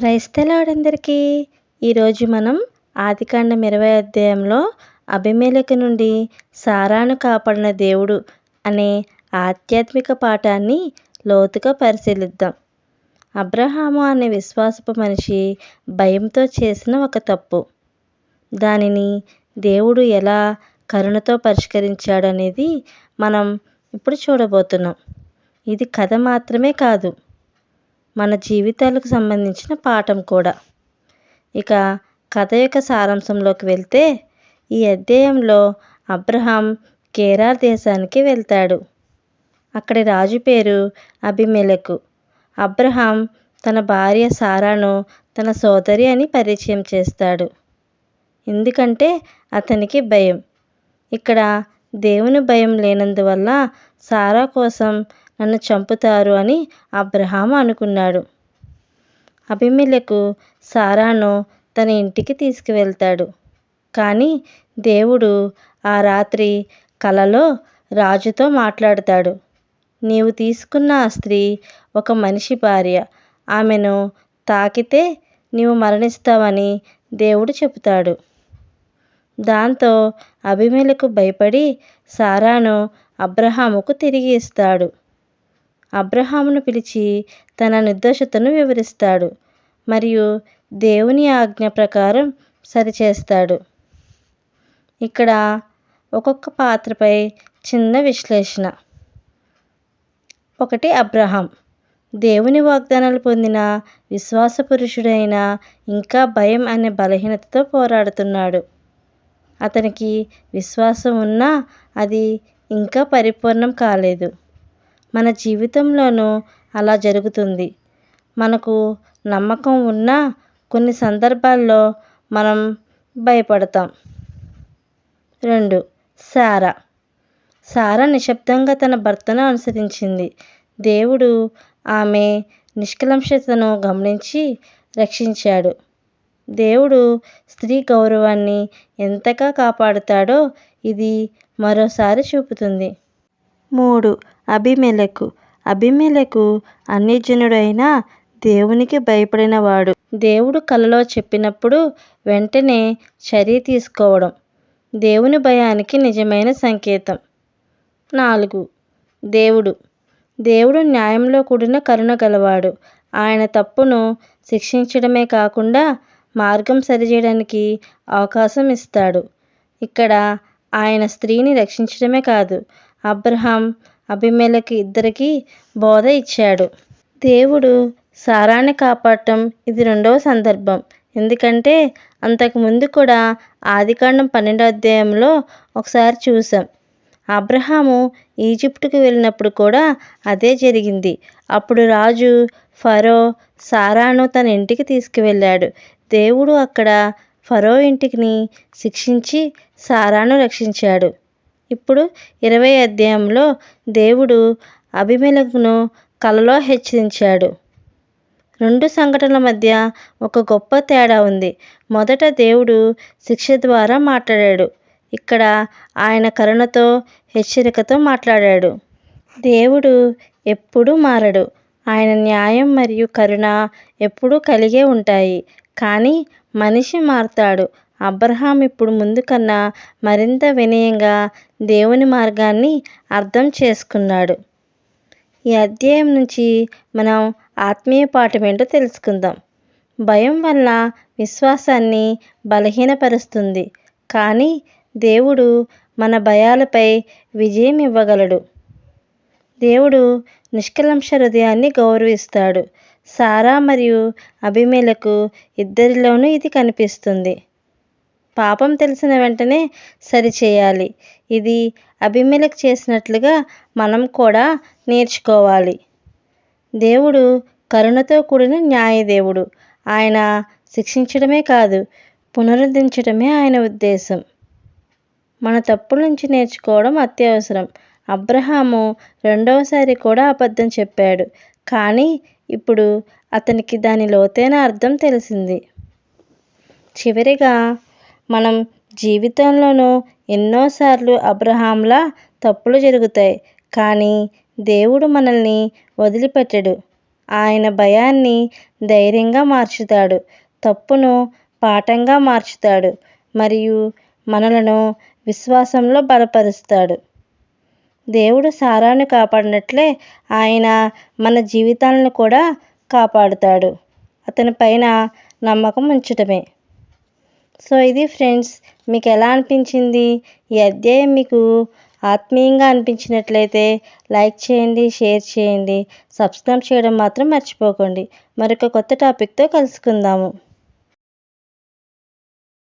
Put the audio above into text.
క్రైస్తలాడందరికీ ఈరోజు మనం ఆదికాండం ఇరవై అధ్యాయంలో అభిమేలకు నుండి సారాను కాపాడిన దేవుడు అనే ఆధ్యాత్మిక పాఠాన్ని లోతుగా పరిశీలిద్దాం. అబ్రహాము అనే విశ్వాసపు మనిషి భయంతో చేసిన ఒక తప్పు. దానిని దేవుడు ఎలా కరుణతో పరిష్కరించాడనేది మనం ఇప్పుడు చూడబోతున్నాం. ఇది కథ మాత్రమే కాదు. మన జీవితాలకు సంబంధించిన పాఠం కూడా. ఇక కథ యొక్క సారాంశంలోకి వెళ్తే ఈ అధ్యాయంలో అబ్రహాం కేరార్ దేశానికి వెళ్తాడు. అక్కడి రాజు పేరు అభిమెలకు అబ్రహాం తన భార్య సారాను తన సోదరి అని పరిచయం చేస్తాడు. ఎందుకంటే అతనికి భయం. ఇక్కడ దేవుని భయం లేనందువల్ల సారా కోసం నన్ను చంపుతారు అని అబ్రహాం అనుకున్నాడు. అభిమెలకు సారాను తన ఇంటికి తీసుకువెళ్తాడు. కానీ దేవుడు ఆ రాత్రి కలలో రాజుతో మాట్లాడతాడు. నీవు తీసుకున్న ఆ స్త్రీ ఒక మనిషి భార్య. ఆమెను తాకితే నీవు మరణిస్తావని దేవుడు చెబుతాడు. దాంతో అభిమేలకు భయపడి సారాను అబ్రహాముకు తిరిగి ఇస్తాడు. అబ్రహామును పిలిచి తన నిర్దోషతను వివరిస్తాడు మరియు దేవుని ఆజ్ఞ ప్రకారం సరిచేస్తాడు. ఇక్కడ ఒక్కొక్క పాత్రపై చిన్న విశ్లేషణ. ఒకటి అబ్రహాం. దేవుని వాగ్దానాలు పొందిన విశ్వాస పురుషుడైన ఇంకా భయం అనే బలహీనతతో పోరాడుతున్నాడు. అతనికి విశ్వాసం ఉన్నా అది ఇంకా పరిపూర్ణం కాలేదు. మన జీవితంలోనూ అలా జరుగుతుంది. మనకు నమ్మకం ఉన్నా కొన్ని సందర్భాల్లో మనం భయపడతాం. రెండు సారా. సారా నిశ్శబ్దంగా తన భర్తను అనుసరించింది. దేవుడు ఆమె నిష్కలంషతను గమనించి రక్షించాడు. దేవుడు స్త్రీ గౌరవాన్ని ఎంతగా కాపాడుతాడో ఇది మరోసారి చూపుతుంది. మూడు అభిమెలకు అభిమెలకు అన్యజనుడైన దేవునికి భయపడినవాడు. దేవుడు కలలో చెప్పినప్పుడు వెంటనే చర్య తీసుకోవడం దేవుని భయానికి నిజమైన సంకేతం. నాలుగు. దేవుడు. దేవుడు న్యాయంలో కూడిన కరుణ గలవాడు. ఆయన తప్పును శిక్షించడమే కాకుండా మార్గం సరిచేయడానికి అవకాశం ఇస్తాడు. ఇక్కడ ఆయన స్త్రీని రక్షించడమే కాదు. అబ్రహాం అభిమేలకి ఇద్దరికీ బోధ ఇచ్చాడు. దేవుడు సారాన్ని కాపాడటం ఇది రెండవ సందర్భం. ఎందుకంటే అంతకుముందు కూడా ఆదికాండం పన్నెండో అధ్యాయంలో ఒకసారి చూసాం అబ్రహాము ఈజిప్టుకు వెళ్ళినప్పుడు కూడా అదే జరిగింది. అప్పుడు రాజు ఫరో సారాను తన ఇంటికి తీసుకువెళ్ళాడు. దేవుడు అక్కడ ఫరో ఇంటికిని శిక్షించి సారాను రక్షించాడు. ఇప్పుడు ఇరవై అధ్యాయంలో దేవుడు అభిమేలకును కలలో హెచ్చరించాడు. రెండు సంఘటనల మధ్య ఒక గొప్ప తేడా ఉంది. మొదట దేవుడు శిక్ష ద్వారా మాట్లాడాడు. ఇక్కడ ఆయన కరుణతో హెచ్చరికతో మాట్లాడాడు. దేవుడు ఎప్పుడూ మారడు. ఆయన న్యాయం మరియు కరుణ ఎప్పుడూ కలిగే ఉంటాయి. కానీ మనిషి మారుతాడు. అబ్రహాం ఇప్పుడు ముందు కన్నా మరింత వినయంగా దేవుని మార్గాన్ని అర్థం చేసుకున్నాడు. ఈ అధ్యాయం నుంచి మనం ఆత్మీయ పాఠం ఏంటో తెలుసుకుందాం. భయం వల్ల విశ్వాసాన్ని బలహీనపరుస్తుంది కానీ దేవుడు మన భయాలపై విజయం ఇవ్వగలడు. దేవుడు నిష్కలంష హృదయాన్ని గౌరవిస్తాడు. సారా మరియు అభిమేలకు ఇద్దరిలోనూ ఇది కనిపిస్తుంది. పాపం తెలిసిన వెంటనే సరిచేయాలి ఇది అభిమేలకు చేసినట్లుగా మనం కూడా నేర్చుకోవాలి. దేవుడు కరుణతో కూడిన న్యాయదేవుడు. ఆయన శిక్షించడమే కాదు పునరుద్ధరించడమే ఆయన ఉద్దేశం. మన తప్పుల నుంచి నేర్చుకోవడం అత్యవసరం. అబ్రహాము రెండవసారి కూడా అబద్ధం చెప్పాడు. కానీ ఇప్పుడు అతనికి దాని లోతైన అర్థం తెలిసింది. చివరిగా మనం జీవితంలోనూ ఎన్నోసార్లు అబ్రహాంలా తప్పులు జరుగుతాయి. కానీ దేవుడు మనల్ని వదిలిపెట్టడు. ఆయన భయాన్ని ధైర్యంగా మార్చుతాడు. తప్పును పాఠంగా మార్చుతాడు మరియు మనలను విశ్వాసంలో బలపరుస్తాడు. దేవుడు సారాను కాపాడినట్లే ఆయన మన జీవితాలను కూడా కాపాడుతాడు. అతని పైన నమ్మకం ఉంచటమే. సో ఇది ఫ్రెండ్స్ మీకు ఎలా అనిపించింది. ఈ అధ్యాయం మీకు ఆత్మీయంగా అనిపించినట్లయితే లైక్ చేయండి షేర్ చేయండి. సబ్స్క్రైబ్ చేయడం మాత్రం మర్చిపోకండి. మరొక కొత్త టాపిక్తో కలుసుకుందాము.